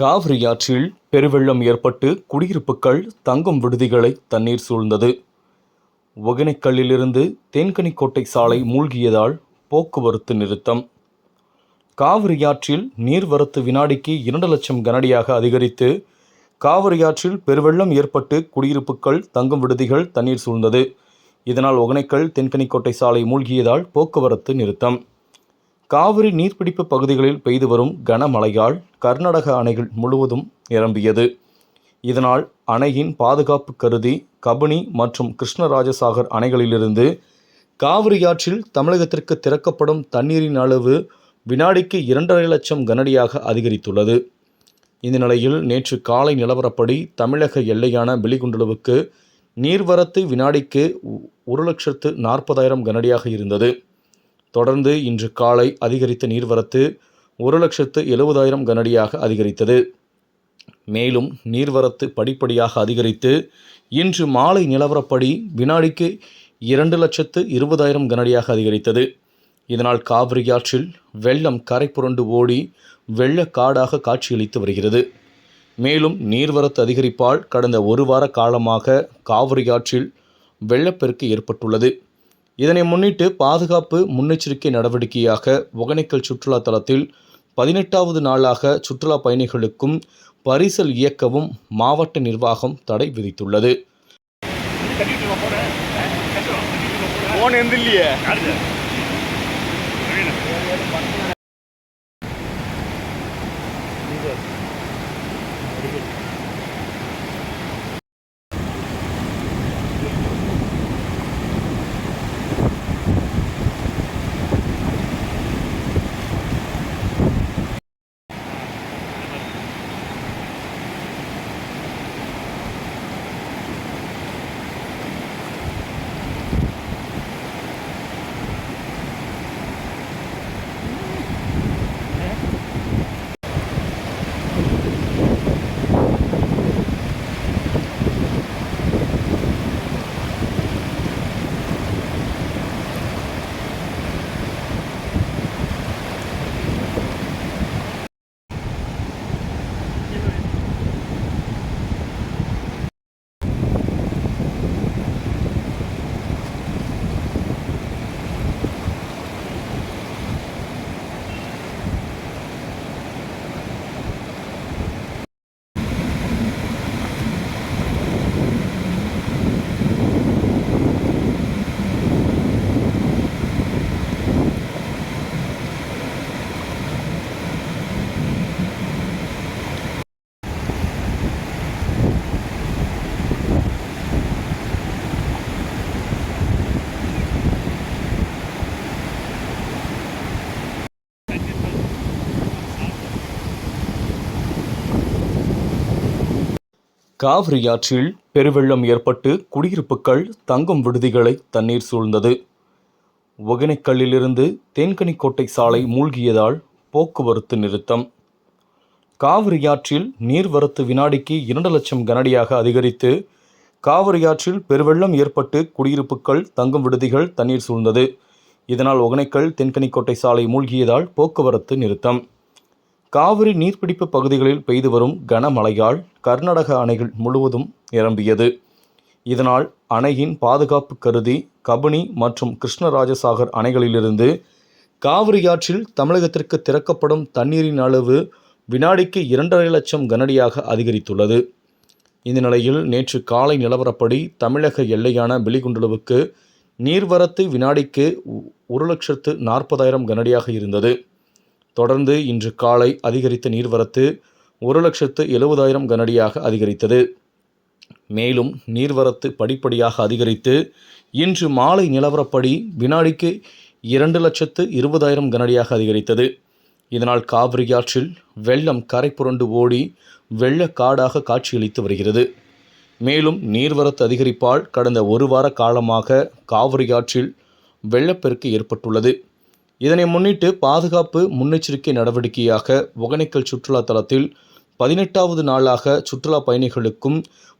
காவிரி ஆற்றில் பெருவெள்ளம் ஏற்பட்டு குடியிருப்புகள் தங்கும் விடுதிகளை தண்ணீர் சூழ்ந்தது. ஒகேனக்கல்லிலிருந்து தேன்கனிக்கோட்டை சாலை மூழ்கியதால் போக்குவரத்து நிறுத்தம். காவிரி ஆற்றில் நீர்வரத்து வினாடிக்கு இரண்டு லட்சம் கனடியாக அதிகரித்து காவிரியாற்றில் பெருவெள்ளம் ஏற்பட்டு குடியிருப்புகள் தங்கும் விடுதிகள் தண்ணீர் சூழ்ந்தது. இதனால் ஒகேனக்கல் தென்கனிக்கோட்டை சாலை மூழ்கியதால் போக்குவரத்து நிறுத்தம். காவிரி நீர்பிடிப்பு பகுதிகளில் பெய்து வரும் கனமழையால் கர்நாடக அணைகள் முழுவதும் நிரம்பியது. இதனால் அணையின் பாதுகாப்பு கருதி கபினி மற்றும் கிருஷ்ணராஜசாகர் அணைகளிலிருந்து காவிரி ஆற்றில் தமிழகத்திற்கு திறக்கப்படும் தண்ணீரின் அளவு வினாடிக்கு இரண்டரை லட்சம் கனடியாக அதிகரித்துள்ளது. இந்த நிலையில் நேற்று காலை நிலவரப்படி தமிழக எல்லையான பிலிகுண்டுலுவுக்கு நீர்வரத்து வினாடிக்கு ஒரு லட்சத்து நாற்பதாயிரம் கனடியாக இருந்தது. தொடர்ந்து இன்று காலை அதிகரித்த நீர்வரத்து ஒரு லட்சத்து எழுபதாயிரம் கனடியாக அதிகரித்தது. மேலும் நீர்வரத்து படிப்படியாக அதிகரித்து இன்று மாலை நிலவரப்படி வினாடிக்கு இரண்டு லட்சத்து இருபதாயிரம் கனடியாக அதிகரித்தது. இதனால் காவிரி ஆற்றில் வெள்ளம் கரை புரண்டு ஓடி வெள்ளக்காடாக காட்சியளித்து வருகிறது. மேலும் நீர்வரத்து அதிகரிப்பால் கடந்த ஒரு வார காலமாக காவிரி ஆற்றில் வெள்ளப்பெருக்கு ஏற்பட்டுள்ளது. இதனை முன்னிட்டு பாதுகாப்பு முன்னெச்சரிக்கை நடவடிக்கையாக ஒகேனக்கல் சுற்றுலா தலத்தில் பதினெட்டாவது நாளாக சுற்றுலா பயணிகளுக்கும் பரிசல் இயக்கவும் மாவட்ட நிர்வாகம் தடை விதித்துள்ளது. காவிரியாற்றில் பெருவெள்ளம் ஏற்பட்டு குடியிருப்புகள் தங்கும் விடுதிகளை தண்ணீர் சூழ்ந்தது. ஒகேனக்கல்லிலிருந்து தேன்கனிக்கோட்டை சாலை மூழ்கியதால் போக்குவரத்து நிறுத்தம். காவிரியாற்றில் நீர்வரத்து வினாடிக்கு இரண்டு லட்சம் கனடியாக அதிகரித்து காவிரியாற்றில் பெருவெள்ளம் ஏற்பட்டு குடியிருப்புகள் தங்கும் விடுதிகள் தண்ணீர் சூழ்ந்தது. இதனால் ஒகேனக்கல் தென்கனிக்கோட்டை சாலை மூழ்கியதால் போக்குவரத்து நிறுத்தம். காவிரி நீர்பிடிப்பு பகுதிகளில் பெய்து வரும் கனமழையால் கர்நாடக அணைகள் முழுவதும் நிரம்பியது. இதனால் அணையின் பாதுகாப்பு கருதி கபினி மற்றும் கிருஷ்ணராஜசாகர் அணைகளிலிருந்து காவிரி ஆற்றில் தமிழகத்திற்கு திறக்கப்படும் தண்ணீரின் அளவு வினாடிக்கு இரண்டரை லட்சம் கனடியாக அதிகரித்துள்ளது. இந்த நிலையில் நேற்று காலை நிலவரப்படி தமிழக எல்லையான பிலிகுண்டுலுவுக்கு நீர்வரத்து வினாடிக்கு ஒரு லட்சத்து நாற்பதாயிரம் கனடியாக இருந்தது. தொடர்ந்து இன்று காலை அதிகரித்த நீர்வரத்து ஒரு லட்சத்து எழுபதாயிரம் கனடியாக அதிகரித்தது. மேலும் நீர்வரத்து படிப்படியாக அதிகரித்து இன்று மாலை நிலவரப்படி வினாடிக்கு இரண்டு லட்சத்து இருபதாயிரம் கனடியாக அதிகரித்தது. இதனால் காவிரி ஆற்றில் வெள்ளம் கரை புரண்டு ஓடி வெள்ளக்காடாக காட்சியளித்து வருகிறது. மேலும் நீர்வரத்து அதிகரிப்பால் கடந்த ஒரு வார காலமாக காவிரி ஆற்றில் வெள்ளப்பெருக்கு ஏற்பட்டுள்ளது. இதனை முன்னிட்டு பாதுகாப்பு முன்னெச்சரிக்கை நடவடிக்கையாக ஒகேனக்கல் சுற்றுலா தலத்தில் பதினெட்டாவது நாளாக சுற்றுலா பயணிகளுக்கும்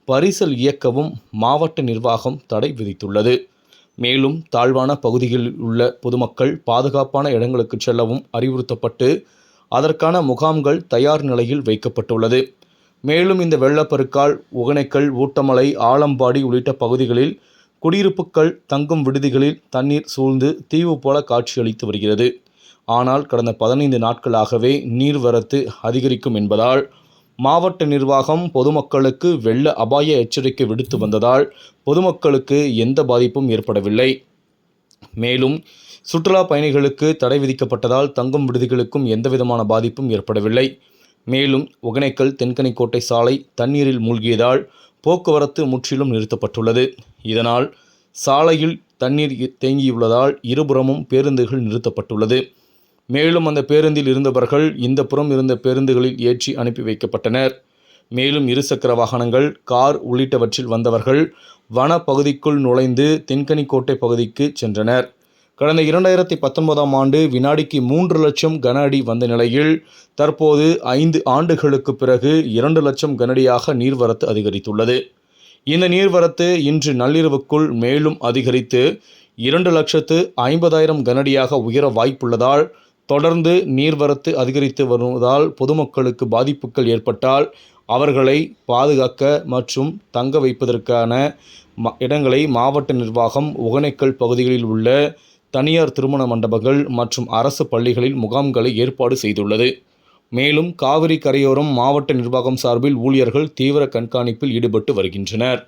பரிசல் இயக்கவும் மாவட்ட நிர்வாகம் தடை விதித்துள்ளது. மேலும் தாழ்வான பகுதிகளில் உள்ள பொதுமக்கள் பாதுகாப்பான இடங்களுக்கு செல்லவும் அறிவுறுத்தப்பட்டு அதற்கான முகாம்கள் தயார் நிலையில் வைக்கப்பட்டுள்ளது. மேலும் இந்த வெள்ளப்பெருக்கால் ஒகனைக்கல் ஊட்டமலை ஆலம்பாடி உள்ளிட்ட பகுதிகளில் குடியிருப்புகள் தங்கும் விடுதிகளில் தண்ணீர் சூழ்ந்து தீவு போல காட்சியளித்து வருகிறது. ஆனால் கடந்த பதினைந்து நாட்களாகவே நீர்வரத்து அதிகரிக்கும் என்பதால் மாவட்ட நிர்வாகம் பொதுமக்களுக்கு வெள்ள அபாய எச்சரிக்கை விடுத்து வந்ததால் பொதுமக்களுக்கு எந்த பாதிப்பும் ஏற்படவில்லை. மேலும் சுற்றுலா பயணிகளுக்கு தடை விதிக்கப்பட்டதால் தங்கும் விடுதிகளுக்கும் எந்தவிதமான பாதிப்பும் ஏற்படவில்லை. மேலும் ஒகனைக்கல் தென்கனிக்கோட்டை சாலை தண்ணீரில் மூழ்கியதால் போக்குவரத்து முற்றிலும் நிறுத்தப்பட்டுள்ளது. இதனால் சாலையில் தண்ணீர் தேங்கியுள்ளதால் இருபுறமும் பேருந்துகள் நிறுத்தப்பட்டுள்ளது. மேலும் அந்த பேருந்தில் இருந்தவர்கள் இந்த புறம் இருந்த பேருந்துகளில் ஏற்றி அனுப்பி வைக்கப்பட்டனர். மேலும் இருசக்கர வாகனங்கள் கார் உள்ளிட்டவற்றில் வந்தவர்கள் வனப்பகுதிக்குள் நுழைந்து தென்கனிக்கோட்டை பகுதிக்கு சென்றனர். கடந்த இரண்டாயிரத்தி பத்தொன்பதாம் ஆண்டு வினாடிக்கு மூன்று லட்சம் கன அடி வந்த நிலையில் தற்போது ஐந்து ஆண்டுகளுக்கு பிறகு இரண்டு லட்சம் கனடியாக நீர்வரத்து அதிகரித்துள்ளது. இந்த நீர்வரத்து இன்று நள்ளிரவுக்குள் மேலும் அதிகரித்து இரண்டு லட்சத்து ஐம்பதாயிரம் கனடியாக உயர வாய்ப்புள்ளதால் தொடர்ந்து நீர்வரத்து அதிகரித்து வருவதால் பொதுமக்களுக்கு பாதிப்புகள் ஏற்பட்டால் அவர்களை பாதுகாக்க மற்றும் தங்க வைப்பதற்கான ம- இடங்களை மாவட்ட நிர்வாகம் ஒகனைக்கல் பகுதிகளில் உள்ள தனியார் திருமண மண்டபங்கள் மற்றும் அரசு பள்ளிகளில் முகாம்களை ஏற்பாடு செய்துள்ளது. மேலும் காவிரி கரையோரம் மாவட்ட நிர்வாகம் சார்பில் ஊழியர்கள் தீவிர கண்காணிப்பில் ஈடுபட்டு வருகின்றனர்.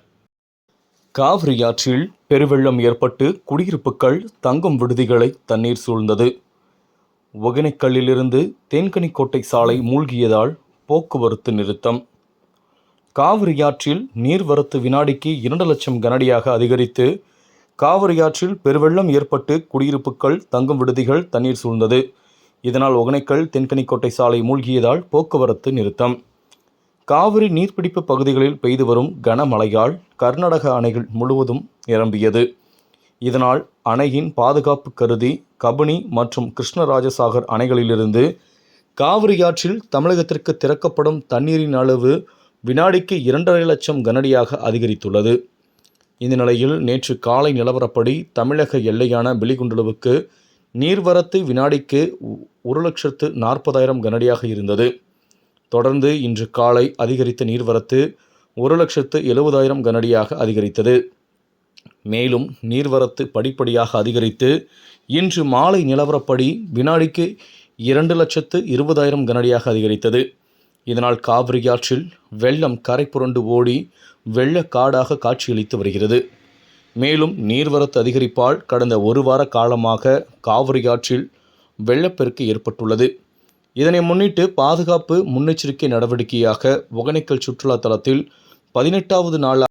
காவிரி ஆற்றில் பெருவெள்ளம் ஏற்பட்டு குடியிருப்புகள் தங்கும் விடுதிகளை தண்ணீர் சூழ்ந்தது. ஒகனைக்கல்லிலிருந்து தேன்கனிக்கோட்டை சாலை மூழ்கியதால் போக்குவரத்து நிறுத்தம். காவிரி ஆற்றில் நீர்வரத்து வினாடிக்கு இரண்டு லட்சம் கனடியாக அதிகரித்து காவிரி ஆற்றில் பெருவெள்ளம் ஏற்பட்டு குடியிருப்புகள் தங்கும் விடுதிகள் தண்ணீர் சூழ்ந்தது. இதனால் ஒகனைக்கல் தென்கனிக்கோட்டை சாலை மூழ்கியதால் போக்குவரத்து நிறுத்தம். காவிரி நீர்பிடிப்பு பகுதிகளில் பெய்து வரும் கனமழையால் கர்நாடக அணைகள் முழுவதும் நிரம்பியது. இதனால் அணையின் பாதுகாப்பு கருதி கபினி மற்றும் கிருஷ்ணராஜசாகர் அணைகளிலிருந்து காவிரி ஆற்றில் தமிழகத்திற்கு திறக்கப்படும் தண்ணீரின் அளவு வினாடிக்கு இரண்டரை லட்சம் கனடியாக அதிகரித்துள்ளது. இந்த நிலையில் நேற்று காலை நிலவரப்படி தமிழக எல்லையான பிலிகுண்டலுவுக்கு நீர்வரத்து வினாடிக்கு ஒரு லட்சத்து நாற்பதாயிரம் கனடியாக இருந்தது. தொடர்ந்து இன்று காலை அதிகரித்த நீர்வரத்து ஒரு லட்சத்து எழுபதாயிரம் கனடியாக அதிகரித்தது. மேலும் நீர்வரத்து படிப்படியாக அதிகரித்து இன்று மாலை நிலவரப்படி வினாடிக்கு இரண்டு லட்சத்து இருபதாயிரம் கனடியாக அதிகரித்தது. இதனால் காவிரி ஆற்றில் வெள்ளம் கரை புரண்டு ஓடி வெள்ளக்காடாக காட்சியளித்து வருகிறது. மேலும் நீர்வரத்து அதிகரிப்பால் கடந்த ஒரு வார காலமாக காவிரியாற்றில் வெள்ளப்பெருக்கு ஏற்பட்டுள்ளது. இதனை முன்னிட்டு பாதுகாப்பு முன்னெச்சரிக்கை நடவடிக்கையாக ஒகனைக்கல் சுற்றுலா தலத்தில் பதினெட்டாவது நாளாக